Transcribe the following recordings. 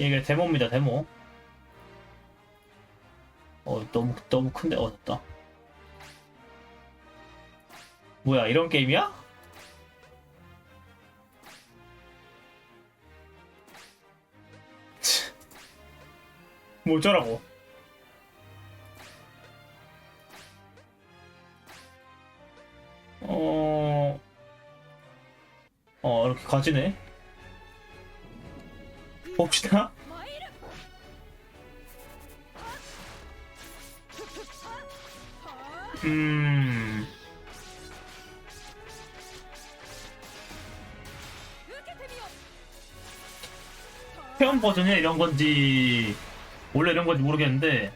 이게 데모입니다 데모. 어 너무 너무 큰데 어 됐다. 뭐야 이런 게임이야? 뭐 어쩌라고? 어... 어 이렇게 가지네 봅시다. 음... 체험 버전이 이런 건지. 원래 이런 건지 모르겠는데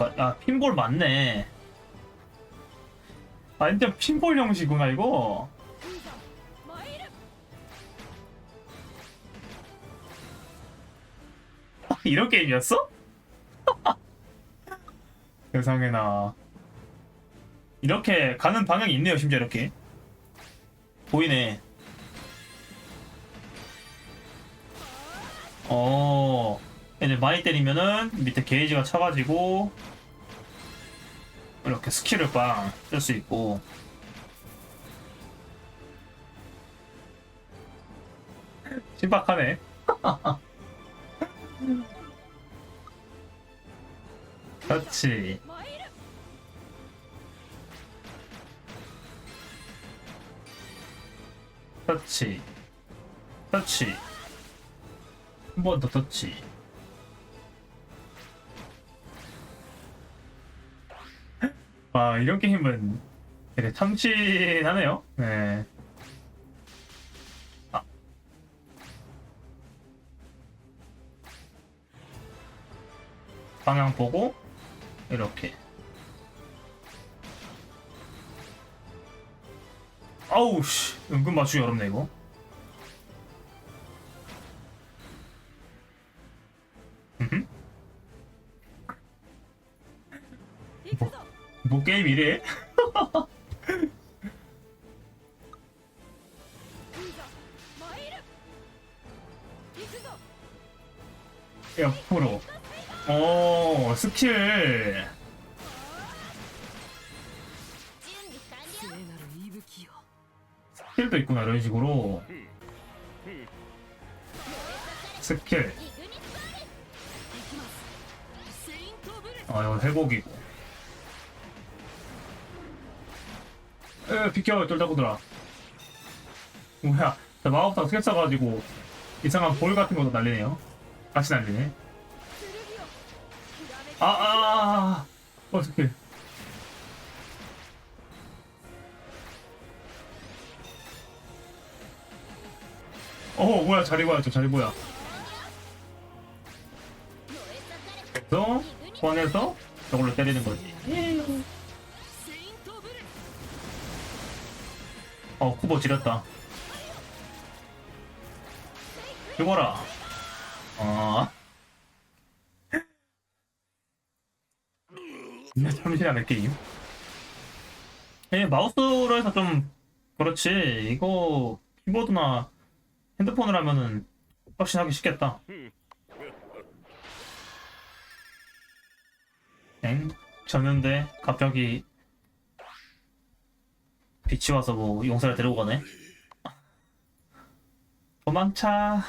잠깐 아 핀볼 맞네. 아 일단 핀볼 형식구나 이거. 아, 이런 게임이었어? 세상에나. 이렇게 가는 방향이 있네요 심지어 이렇게. 보이네. 어 이제 많이 때리면은 밑에 게이지가 차가지고 이렇게 스킬을 빵 쓸 수 있고. 신박하네. 그렇지. 터치 터치 한 번 더 터치 아 이런 게임은 되게 참신하네요. 네. 아. 방향 보고 이렇게. 아우 씨. 은근 맞추기 어렵네 이거 게임 이래? 옆으로 오 어, 스킬. 스킬도 있구나 이런 식으로. 스킬. 아 이건 회복이고. 에, 비켜 쫄다구들아. 뭐야 어, 저 마법사 스케 써가지고 이상한 볼 같은 것도 날리네요. 같이 날리네. 아, 아, 아, 아아아 어떻게 어 뭐야 자리 뭐야 저 자리 뭐야 그래서 소환해서 저걸로 때리는 거지. 어 쿠보 지렸다. 죽어라. 아 진짜 참신하네 게임. 예 마우스로 해서 좀 그렇지. 이거 키보드나 핸드폰으로 하면은 훨씬 하기 쉽겠다. 엥? 졌는데 갑자기 비치 와서 뭐 용사를 데리고 가네. 도망차.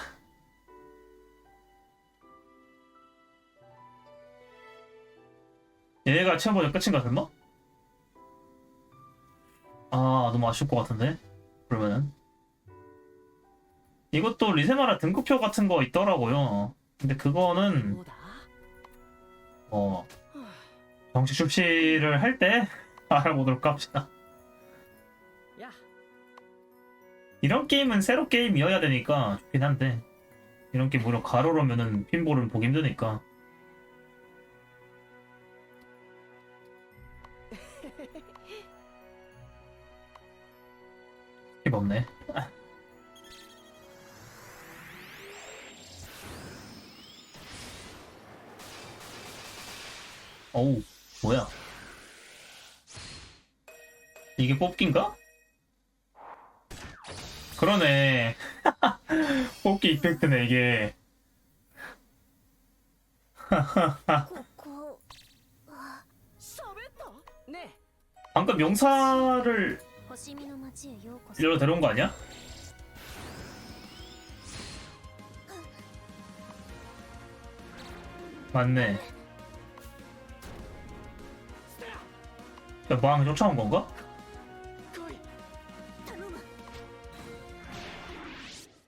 얘가 체험보자 끝인가 설마? 아 너무 아쉬울 것 같은데 그러면은 이것도 리세마라 등급표 같은 거 있더라고요 근데 그거는 어 정식 출시를 할 때 알아보도록 합시다 이런 게임은 새로 게임이어야 되니까 좋긴 한데 이런 게임으로 가로로면은 핀볼은 보기 힘드니까. 힙 없네. 어우 뭐야? 이게 뽑긴가? 그러네. 뽑기 이펙트네, 이게. 방금 명사를 일로 데려온 거 아니야? 맞네. 야, 뭐 마왕 쫓아온 건가?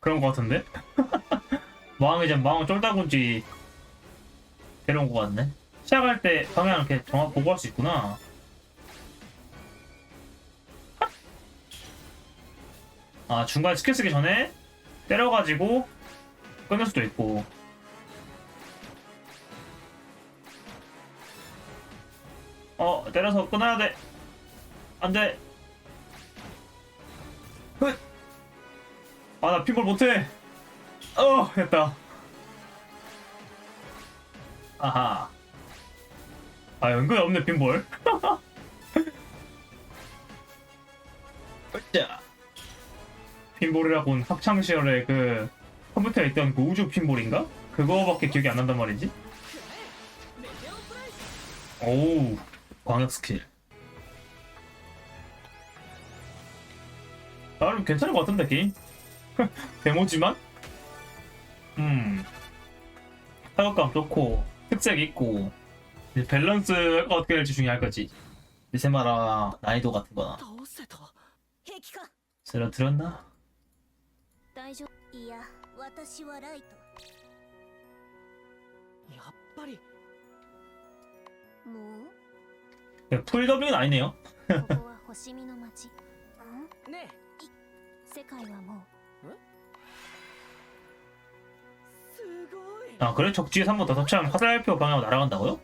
그런 거 같은데? 망이 이제 망을 쫄다군지 데려온 거 같네. 시작할 때 방향 이렇게 정확 보고 할 수 있구나. 아, 중간에 스킬 쓰기 전에 때려가지고 끊을 수도 있고. 어, 때려서 끊어야 돼. 안 돼. 아 나 핀볼 못해. 어 했다. 아하. 아 연근이 없네 핀볼. 으쌰 핀볼이라곤 학창시절에 그 컴퓨터에 있던 그 우주 핀볼인가? 그거밖에 기억이 안 난단 말이지. 오우 광역 스킬. 나름 괜찮은 것 같은데 게임? 데모지만? 음. 타격감 좋고, 특색 있고, 이제 밸런스가 어떻게 될지 중요할 거지. 미세마라 난이도 같은 거나. 倒せた平気か 쓰러뜨렸나? 大丈夫いや私はライトやっぱりも 풀 더빙은 아니네요. うここは星見の町んね世界はもすごい 아 그래? 적지에서 한 번 더 터치하면 화살표 방향으로 날아간다고요?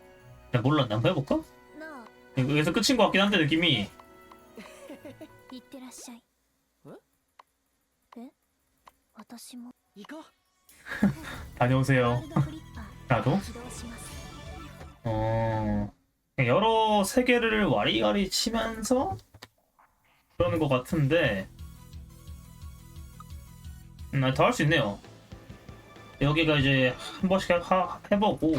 나 몰랐나? 한번 해볼까? 여기서 끝인 것 같긴 한데 느낌이 다녀오세요 나도? 어... 여러 세계를 와리가리 치면서 그러는 것 같은데 음, 나다할 수 있네요. 여기가 이제 한 번씩 하, 해보고.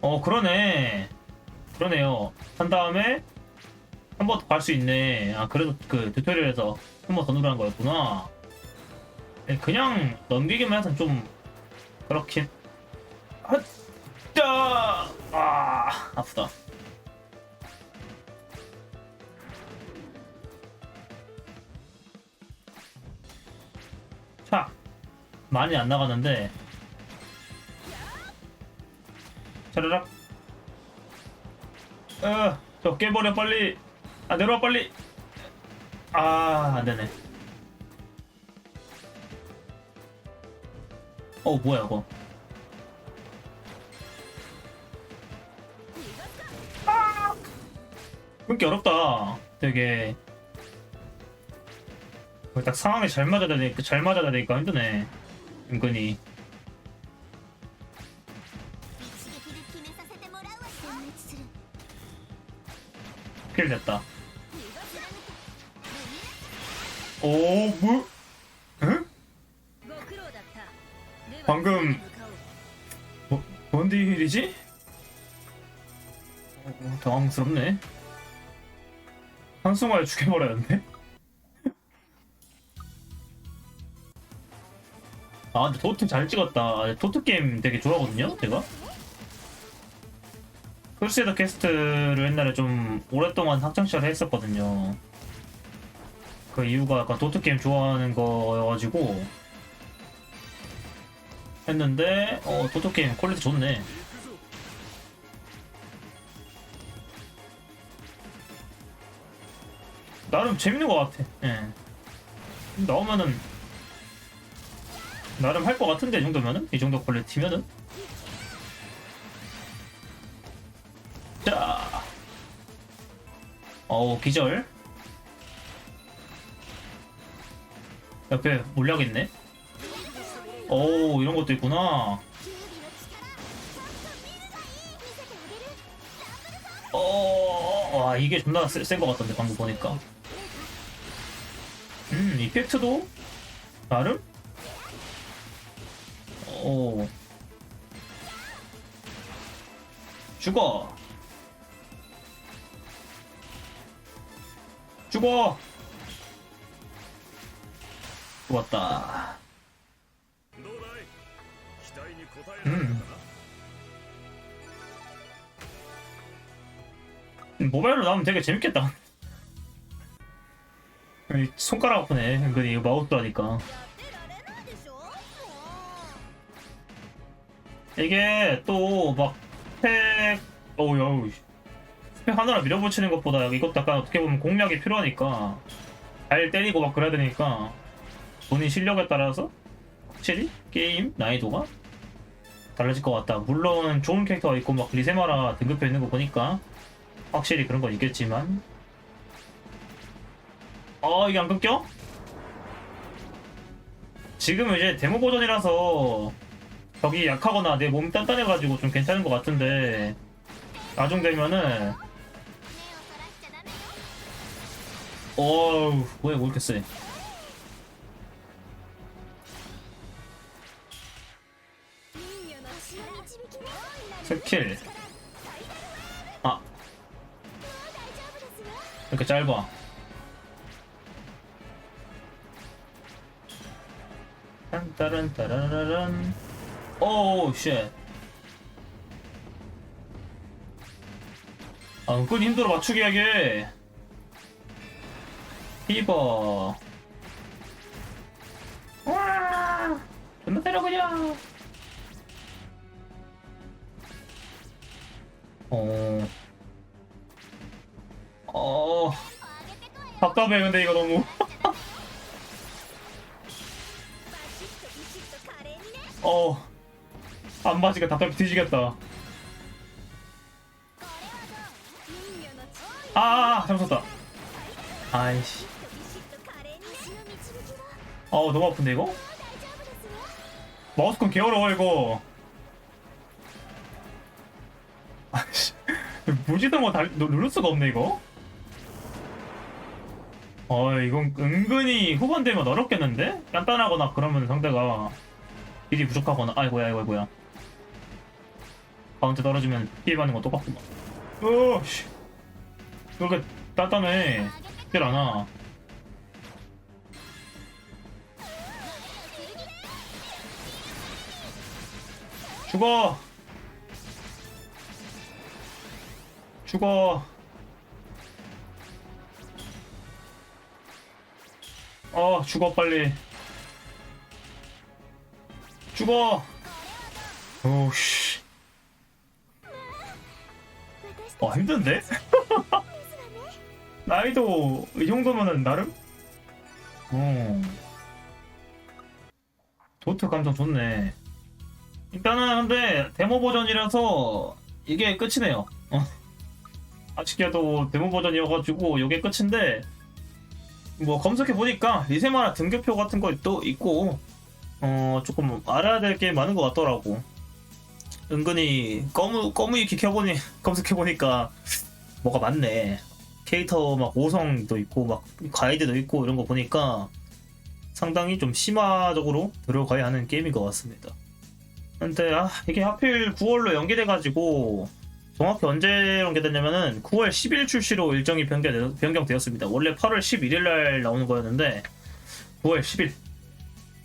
어 그러네. 그러네요. 한 다음에 한 번 더 갈 수 있네. 아 그래도 그 튜토리얼에서 한 번 더 누르는 거였구나. 네, 그냥 넘기기만 해서 좀 그렇긴 하짜 아 아프다. 많이 안 나가는데. 차라락. 어, 저 깨버려 빨리. 아 내려와 빨리. 아, 안 되네. 어, 뭐야 이거? 아! 끊기 어렵다. 되게. 딱 상황에 잘 맞아야 되니까 잘 맞아야 되니까 힘드네. 은근히 킬 됐다 오 뭐? 응? 방금 뭐, 뭔데 이 힐이지? 어, 당황스럽네 한숨을 죽여버렸는데? 아, 근데 도트 잘 찍었다. 도트 게임 되게 좋아하거든요, 제가. 크루세이더 캐스트를 옛날에 좀 오랫동안 학창 시절에 했었거든요. 그 이유가 약간 도트 게임 좋아하는 거여가지고 했는데, 어, 도트 게임 퀄리티 좋네. 나름 재밌는 것 같아. 예. 나오면은 나름 할 것 같은데 이 정도면은? 이 정도 퀄리티면은? 자. 어우 기절. 옆에 몰약 있네. 오 이런 것도 있구나. 어와 이게 존나 센것 같던데 방금 보니까. 음 이펙트도 나름? 오. 죽어. 죽어. 좋았다. 음. 모바일로 나오면 되게 재밌겠다. 손가락 아프네. 근데 이거 마우스 하니까. 이게 또막 스펙, 어우, 어우. 스펙 하나를 밀어붙이는 것보다 이것도 약간 어떻게 보면 공략이 필요하니까 잘 때리고 막 그래야 되니까 본인 실력에 따라서 확실히 게임 난이도가 달라질 것 같다. 물론 좋은 캐릭터가 있고 막 리세마라 등급표 있는 거 보니까 확실히 그런 건 있겠지만 어 이게 안 끊겨? 지금 이제 데모 버전이라서 벽이 약하거나 내 몸이 단단해가지고 좀 괜찮은 것 같은데 나중 되면은 어우 뭐야 왜 이렇게 세? 스킬. 아. 이렇게 짧아. 딴따란 따라란. Oh, 오우 쉣 아, 은근 힘들어 맞추기 하게. 피버. 와! 존나 때려, 그냥! 어. 어. 답답해, 근데 이거 너무. 어. 반바지가 답답해 뒤지겠다. 아, 아, 아 잘못 썼다. 아이씨. 어우 너무 아픈데 이거? 마우스콘 개어려워 이거. 아이씨. 무지도 뭐 달, 누를 수가 없네 이거? 어 이건 은근히 후반 되면 어렵겠는데? 간단하거나 그러면 상대가 길이 부족하거나. 아이고야 아이고 아이고야. 가운데 떨어지면 피해받는 건 똑같구만 오씨. 그렇게 단단해 딜 안와. 죽어. 죽어. 어 죽어 빨리. 죽어. 오씨 와 힘든데? 나이도 이 정도면은 나름? 어. 도트 감정 좋네. 일단은 근데 데모 버전이라서 이게 끝이네요. 어. 아쉽게도 데모 버전이어가지고 이게 끝인데 뭐 검색해 보니까 리세마나 등교표 같은 것도 있고 어 조금 알아야 될 게 많은 것 같더라고. 은근히 꺼무 꺼무이키 켜보니 검색해 보니까 뭐가 많네. 캐릭터 막 5성도 있고 막 가이드도 있고 이런 거 보니까 상당히 좀 심화적으로 들어가야 하는 게임인 것 같습니다. 근데 아 이게 하필 9월로 연기돼가지고 정확히 언제 연기됐냐면은 9월 10일 출시로 일정이 변경, 변경되었습니다. 원래 8월 11일 날 나오는 거였는데 9월 10일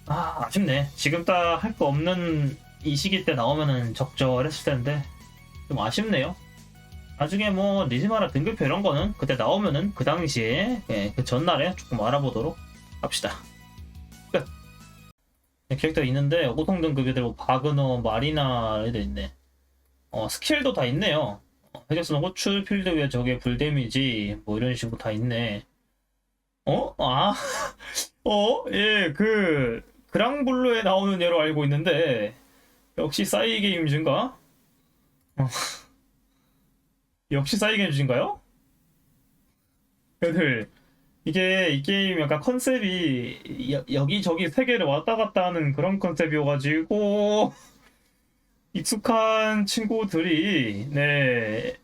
아 아쉽네. 지금 딱 할 거 없는 이 시기 때 나오면은 적절했을 텐데 좀 아쉽네요. 나중에 뭐 리즈마라 등급표 이런 거는 그때 나오면은 그 당시에 예, 그 전날에 조금 알아보도록 합시다. 끝. 네, 캐릭터 있는데 5성 등급이들 뭐 바그너, 마리나 애들 있네. 어 스킬도 다 있네요. 어, 해적선 호출 필드 위에 적의 불 데미지 뭐 이런 식으로 다 있네. 어? 아, 어? 예, 그 그랑블루에 나오는 예로 알고 있는데 역시 싸이 게임즈인가? 어. 역시 싸이 게임즈인가요? 애들 이게 이 게임 약간 컨셉이 여, 여기저기 세계를 왔다 갔다 하는 그런 컨셉이어가지고 익숙한 친구들이 네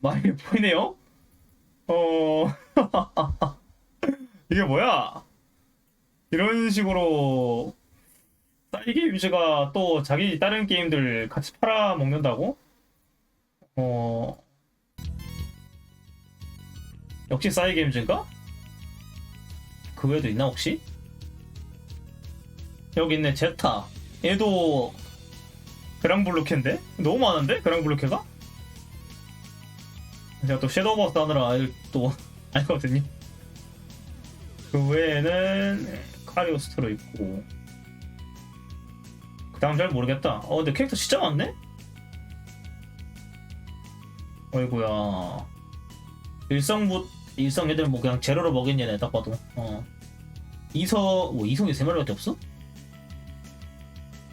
많이 보이네요. 어 이게 뭐야? 이런 식으로 사이게임즈가 또 자기 다른 게임들 같이 팔아 먹는다고? 어 역시 사이게임즈인가? 그 외에도 있나 혹시? 여기 있네 제타 얘도 그랑블루케인데? 너무 많은데? 그랑블루케가? 제가 또 섀도우 버스 하느라 알- 또 알거든요 그 외에는 카리오스트로 있고 그 다음 잘 모르겠다. 어 근데 캐릭터 진짜 많네? 어이구야. 일성부 일성 애들 뭐 그냥 제로로 먹인 얘네 딱 봐도. 어. 이성 뭐 이성이 세 마리밖에 없어?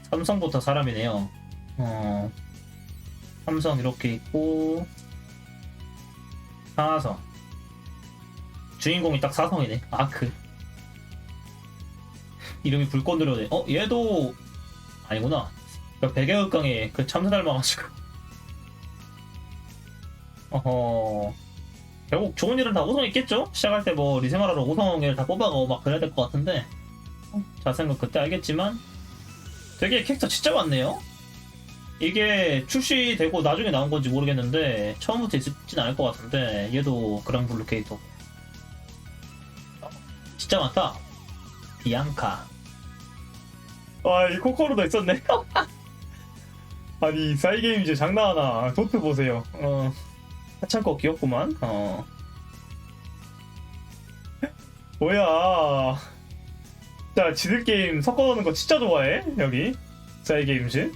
삼성부터 사람이네요. 어. 삼성 이렇게 있고 사성. 주인공이 딱 사성이네. 아크. 이름이 불꽃으로네. 어 얘도 아니구나. 그 백야극강에 그 참새 닮아가지고. 어허. 결국 좋은 일은 다 오성 있겠죠? 시작할 때 뭐 리생하라로 오성을 다 뽑아가고 막 그래야 될 것 같은데. 어, 자세한 건 그때 알겠지만. 되게 캐릭터 진짜 많네요. 이게 출시되고 나중에 나온 건지 모르겠는데 처음부터 있진 않을 것 같은데 얘도 그랑 블루 캐릭터. 진짜 많다. 비앙카 아이 코코로도 있었네. 아니 사이게임즈 장난하나. 도트 보세요. 어. 하찮고 귀엽구만. 어. 뭐야. 자 지들 게임 섞어놓는 거 진짜 좋아해 여기? 사이게임즈?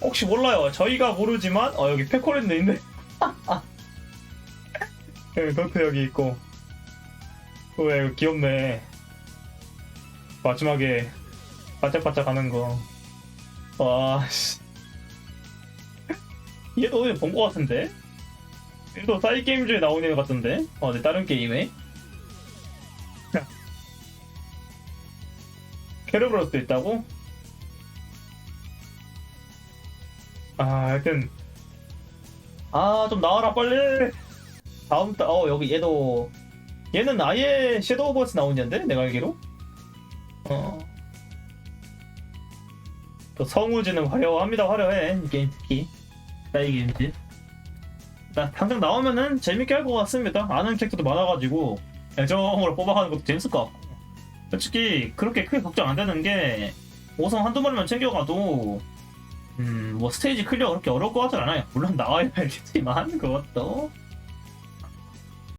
혹시 몰라요. 저희가 모르지만 어 여기 페코랜드 있네. 여기 도트 여기 있고. 왜 귀엽네 마지막에 바짝바짝 하는 거 와, 씨. 얘도 어디 본거 같은데? 얘도 사이 게임즈에 나온 애 같은데? 어, 네, 다른 게임에? 캐르브로스도 있다고? 아, 하여튼. 아, 좀 나와라, 빨리! 다음 달, 어, 여기 얘도. 얘는 아예 섀도우 버스 나온 앤데? 내가 알기로? 어. 또 성우지는 화려합니다. 화려해 이 게임 특히. 나이 게임즈 나 당장 나오면은 재밌게 할 것 같습니다. 아는 캐릭터도 많아가지고 애정으로 뽑아가는 것도 재밌을 것 같고. 솔직히 그렇게 크게 걱정 안 되는 게 5성 한두 마리만 챙겨가도 음 뭐 스테이지 클리어 그렇게 어려울 것 같진 않아요. 물론 나와야 알겠지만 그것도